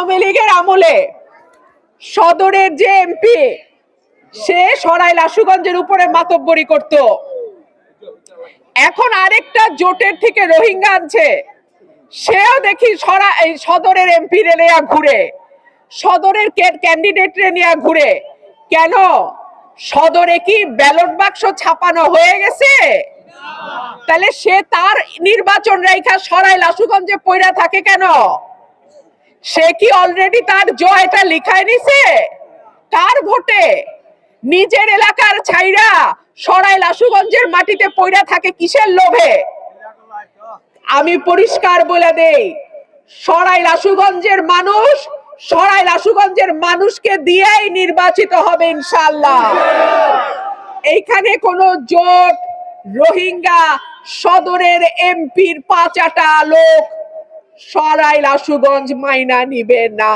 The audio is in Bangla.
আওয়ামী লীগের আমলে সদরের যে এমপি, সে সরাইল আশুগঞ্জের উপরে মাতব্বরি করত। এখন আরেকটা জোটের থেকে রোহিঙ্গা আনছে। সেও দেখি সরা সদরের এমপি রে নিয়ে ঘুরে। সদরের ক্যান্ডিডেট নিয়ে ঘুরে। কেন? সদরে কি ব্যালট বাক্স ছাপানো হয়ে গেছে? তাহলে সে তার নির্বাচন রেখা সরাইল আশুগঞ্জে পইরা থাকে কেন? সে কি অলরেডি তার জয়টা লিখায় নিছে? কার ভোটে নিজের এলাকার ছাইরা সরাইল আশুগঞ্জের মাটিতে পইরা থাকে কিসের লোভে? আমি পরিষ্কার বলে দেই, সরাইল আশুগঞ্জের মানুষ সরাইল আশুগঞ্জের মানুষকে দিয়েই নির্বাচিত হবে ইনশাল্লাহ এইখানে কোনো জোট, রোহিঙ্গা, সদরের এমপির পাঁচাটা লোক সরাইল আশুগঞ্জ মাইনা নিবে না।